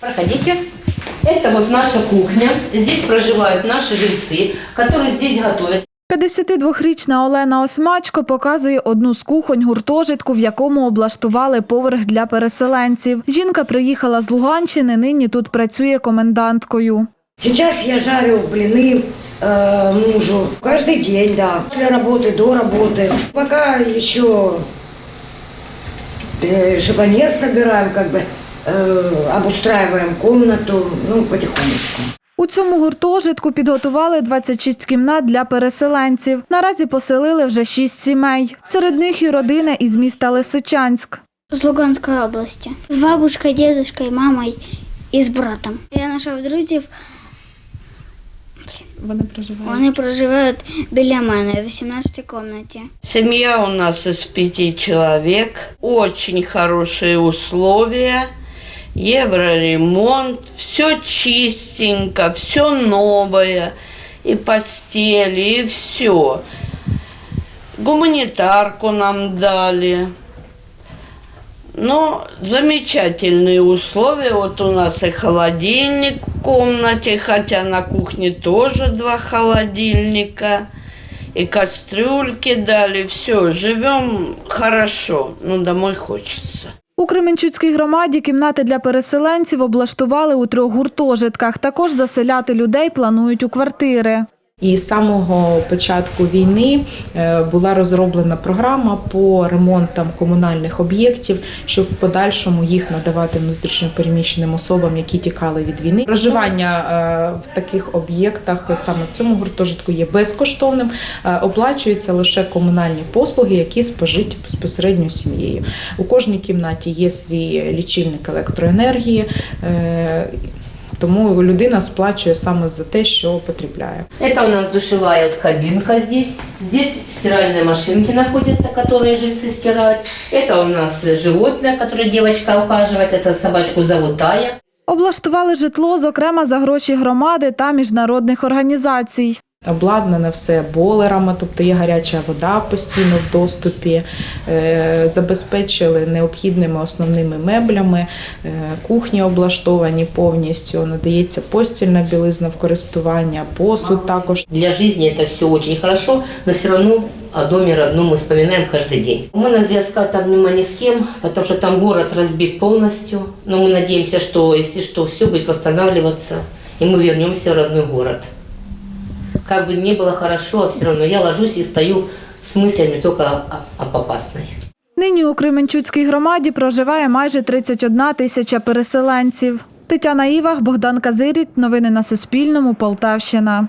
Проходите. Это вот наша кухня. Здесь проживают наши жильцы, которые здесь готовят. 52-річна Олена Осмачко показує одну з кухонь гуртожитку, в якому облаштували поверх для переселенців. Жінка приїхала з Луганщини, нині тут працює коменданткою. Сейчас я жарю блины э, мужу каждый день, да. Для работы, до работы. Пока еще э, шифонер собираем, как бы э, обустраиваем комнату, ну, потихонечку. У цьому гуртожитку підготували 26 кімнат для переселенців. Наразі поселили вже 6 сімей. Серед них і родина із міста Лисичанськ. З Луганської області. З бабушкою, дідушкою, мамою і з братом. Я знайшов друзів, Вони проживають. вони проживають біля мене в 18 кімнаті. Семья у нас из пяти человек, очень хорошие условия, евроремонт, все чистенько, все новое, и постели, и все. Гуманитарку нам дали. Ну, замечательные условия. Вот у нас и холодильник в комнате, хотя на кухне тоже два холодильника. И кастрюльки дали, все, живем хорошо, но домой хочется. У Кременчуцькій громаді кімнати для переселенців облаштували у трьох гуртожитках. Також заселяти людей планують у квартири. І з самого початку війни е, була розроблена програма по ремонтам комунальних об'єктів, щоб в подальшому їх надавати внутрішньопереміщеним особам, які тікали від війни. Проживання е, в таких об'єктах саме в цьому гуртожитку є безкоштовним. Е, Оплачуються лише комунальні послуги, які спожиті безпосередньо сім'єю. У кожній кімнаті є свій лічильник електроенергії. е, Тому людина сплачує саме за те, що потребляє. Это у нас душевая вот кабинка здесь. Здесь стиральные машинки находятся, которые жильцы стирают. Это у нас животное, которое девочка ухаживает. Это собачку зовут Тая. Облаштували житло, зокрема за гроші громади та міжнародних організацій. Обладнане все бойлерами, тобто є гаряча вода постійно в доступі, е, забезпечили необхідними основними меблями, е, кухні облаштовані повністю, надається постільна білизна в користування, посуд також. Для жизни это все очень хорошо, но все равно о доме родном мы вспоминаем каждый день. Мы на зв'язка там нема ни с кем, потому что там город разбит полностью. Но мы надеемся, что если что, все будет восстанавливаться, и мы вернемся в родной город. Как бы не было хорошо, а все равно я ложусь и стою с мыслями только о, о попасной. Нині у Кременчуцькій громаді проживає майже 31 тисяча переселенців. Тетяна Івах, Богдан Казиріт. Новини на Суспільному. Полтавщина.